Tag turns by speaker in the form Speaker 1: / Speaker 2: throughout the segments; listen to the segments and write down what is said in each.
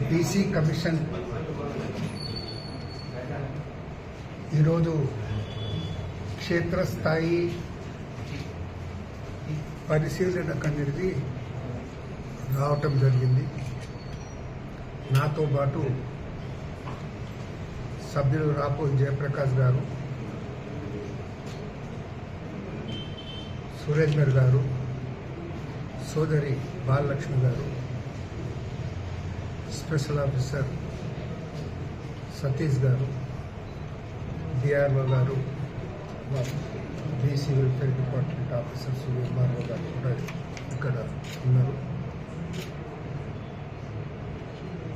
Speaker 1: BC commission ఈరోజు క్షేత్రస్థాయి పరిశీలనకు అనేది రావటం జరిగింది. నాతో పాటు సభ్యులు రాపోల్ జయప్రకాష్ గారు సురేందర్ గారు సోదరి బాలలక్ష్మి గారు స్పెషల్ ఆఫీసర్ సతీష్ గారు డిఆర్ఓ గారు BC welfare department officer Suryakumar గారు కూడా ఇక్కడ ఉన్నారు.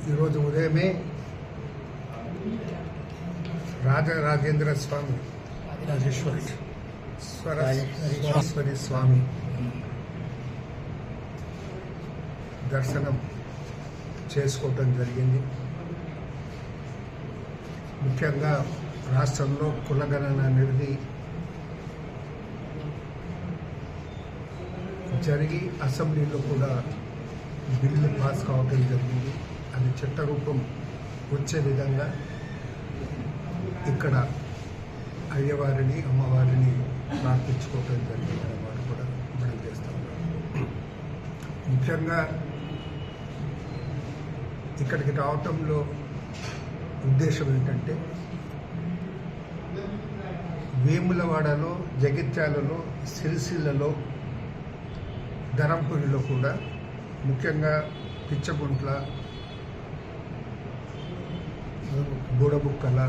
Speaker 1: ఈరోజు ఉదయమే రాజరాజేంద్ర స్వామి రాజేశ్వరి స్వరేశ్వరి స్వామి దర్శనం చేసుకోవటం జరిగింది. ముఖ్యంగా రాష్ట్రంలో కులగణన అనేది జరిగి అసెంబ్లీలో కూడా బిల్లు పాస్ కావటం జరిగింది. అది చట్టరూపం వచ్చే విధంగా ఇక్కడ అయ్యవారిని అమ్మవారిని ప్రార్థించుకోవటం జరిగింది వారు కూడా మనం చేస్తాం ముఖ్యంగా ఇక్కడికి రావటంలో ఉద్దేశం ఏంటంటే వేములవాడలో జగిత్యాలలో సిరిసిల్లలో ధరంపురిలో కూడా ముఖ్యంగా పిచ్చగుంట్ల గూడబుక్కల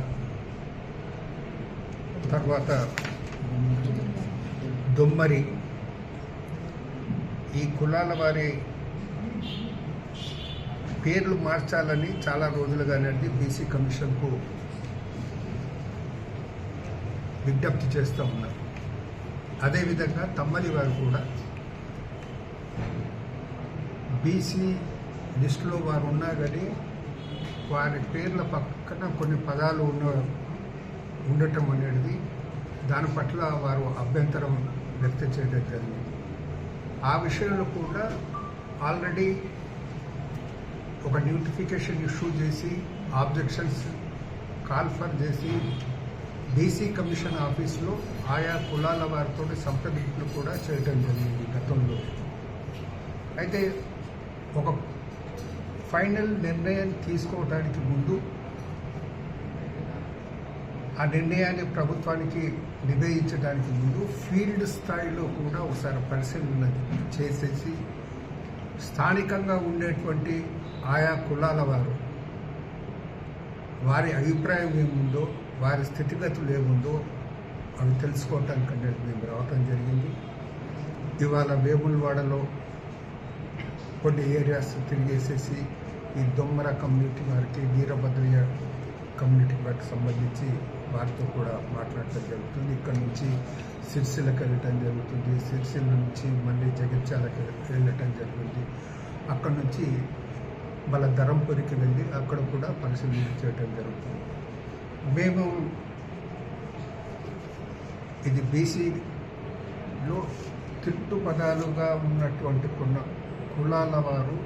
Speaker 1: తర్వాత దొమ్మరి ఈ కులాల వారి పేర్లు మార్చాలని చాలా రోజులుగా అనేది బీసీ కమిషన్కు విజ్ఞప్తి చేస్తూ ఉన్నారు. అదేవిధంగా తమ్మలి వారు కూడా బీసీ లిస్టులో వారు ఉన్నా కానీ వారి పేర్ల పక్కన కొన్ని పదాలు ఉన్న ఉండటం అనేది దాని పట్ల వారు అభ్యంతరం వ్యక్తం చేయడం జరిగింది. ఆ విషయంలో కూడా ఆల్రెడీ ఒక నోటిఫికేషన్ ఇష్యూ చేసి ఆబ్జెక్షన్స్ కాల్ఫర్ చేసి బీసీ కమిషన్ ఆఫీస్లో ఆయా కులాల వారితో సంప్రదింపులు కూడా చేయడం జరిగింది గతంలో. అయితే ఒక ఫైనల్ నిర్ణయం తీసుకోవడానికి ముందు ఆ నిర్ణయాన్ని ప్రభుత్వానికి నివేదించడానికి ముందు ఫీల్డ్ స్థాయిలో కూడా ఒకసారి పరిశీలన చేసేసి స్థానికంగా ఉండేటువంటి ఆయా కులాల వారు. వారి అభిప్రాయం ఏముందో వారి స్థితిగతులు ఏముందో అవి తెలుసుకోవటానికి అనేది మేము రావటం జరిగింది. ఇవాళ వేములవాడలో కొన్ని ఏరియాస్ తిరిగేసేసి ఈ దొమ్మర కమ్యూనిటీ వారికి వీరభద్రయ్య కమ్యూనిటీ వారికి సంబంధించి వారితో కూడా మాట్లాడటం జరుగుతుంది. ఇక్కడ నుంచి సిరిసిల్లకి వెళ్ళటం జరుగుతుంది. సిరిసిల్ల నుంచి మళ్ళీ జగిత్యాలకి వెళ్ళటం జరుగుతుంది. అక్కడ నుంచి వాళ్ళ ధరంపురికి వెళ్ళి అక్కడ కూడా పరిశీలన చేయటం జరుగుతుంది. మేము ఇది బీసీలో తిట్టు పదాలుగా ఉన్నటువంటి కొన్ని కులాల వారు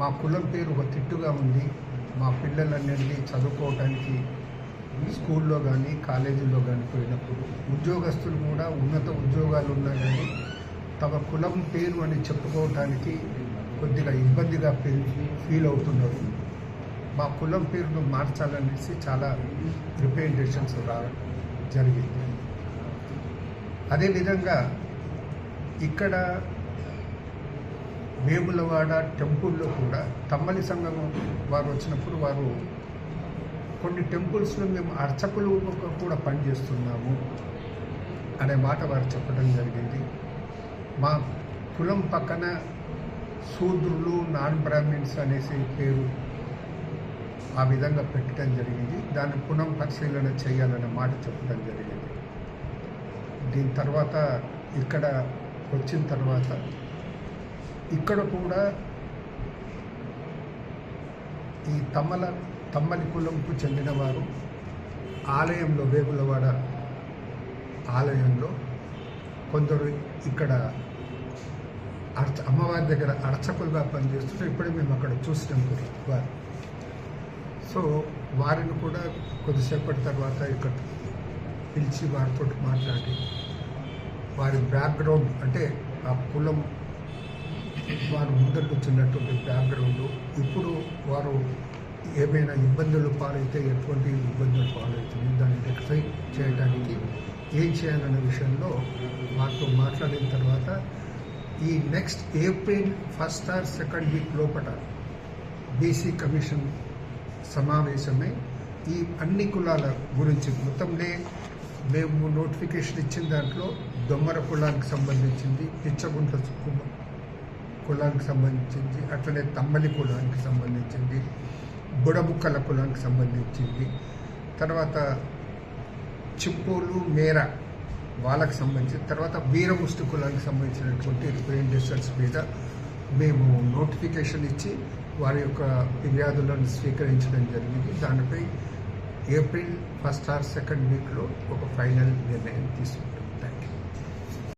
Speaker 1: మా కులం పేరు ఒక తిట్టుగా ఉంది. మా పిల్లలన్నింటినీ చదువుకోవటానికి స్కూల్లో కానీ కాలేజీలో కానీ పోయినప్పుడు ఉద్యోగస్తులు కూడా ఉన్నత ఉద్యోగాలు ఉన్నా కానీ తమ కులం పేరు అని చెప్పుకోవటానికి కొద్దిగా ఇబ్బందిగా ఫీల్ అవుతున్నారు. మా కులం పేరును మార్చాలనేసి చాలా రిప్రజెంటేషన్స్ రా జరిగింది అదేవిధంగా ఇక్కడ వేములవాడ టెంపుల్లో కూడా తమ్మలి సంఘం వారు వచ్చినప్పుడు వారు కొన్ని టెంపుల్స్లో మేము అర్చకులు కూడా పనిచేస్తున్నాము అనే మాట వారు చెప్పడం జరిగింది. మా కులం పక్కన శూద్రులు నాన్ బ్రాహ్మిన్స్ అనేసి పేరు ఆ విధంగా పెట్టడం జరిగింది. దాన్ని పునః పరిశీలన చేయాలనే మాట చెప్పడం జరిగింది. దీని తర్వాత ఇక్కడ వచ్చిన తర్వాత ఇక్కడ కూడా ఈ తమ్మల తమ్మలి కులంకు చెందినవారు ఆలయంలో వేగులవాడ ఆలయంలో కొందరు ఇక్కడ అర్చ అమ్మవారి దగ్గర అర్చకులుగా పనిచేస్తుంటే ఇప్పుడే మేము అక్కడ చూసినాం కూడా వారు. సో వారిని కూడా కొద్దిసేపటి తర్వాత ఇక్కడ పిలిచి వారితో మాట్లాడి వారి బ్యాక్గ్రౌండ్ అంటే ఆ కులం వారు ముందరికి వచ్చినటువంటి బ్యాక్గ్రౌండ్ ఇప్పుడు వారు ఏమైనా ఇబ్బందులు పాలైతే ఎటువంటి ఇబ్బందులు పాలవుతుంది దాన్ని రెక్టిఫై చేయడానికి ఏం చేయాలనే విషయంలో వారితో మాట్లాడిన తర్వాత ఈ next April first or second week లోపల బీసీ కమిషన్ సమావేశమై ఈ అన్ని కులాల గురించి మొత్తంలే మేము నోటిఫికేషన్ ఇచ్చిన దాంట్లో దొమ్మర కులానికి సంబంధించింది పిచ్చగుంట కులానికి సంబంధించింది అట్లనే తమ్మలి కులానికి సంబంధించింది బుడబుక్కల కులానికి సంబంధించింది. తర్వాత చిప్పోలు మేర వాళ్ళకి సంబంధించి తర్వాత వీరముష్టి కులానికి సంబంధించినటువంటి రిప్రజెంటేషన్స్ మీద మేము నోటిఫికేషన్ ఇచ్చి వారి యొక్క ఫిర్యాదులను స్వీకరించడం జరిగింది. దానిపై ఏప్రిల్ ఫస్ట్ ఆర్ సెకండ్ వీక్లో ఒక ఫైనల్ నిర్ణయం తీసుకుంటాం. Thank you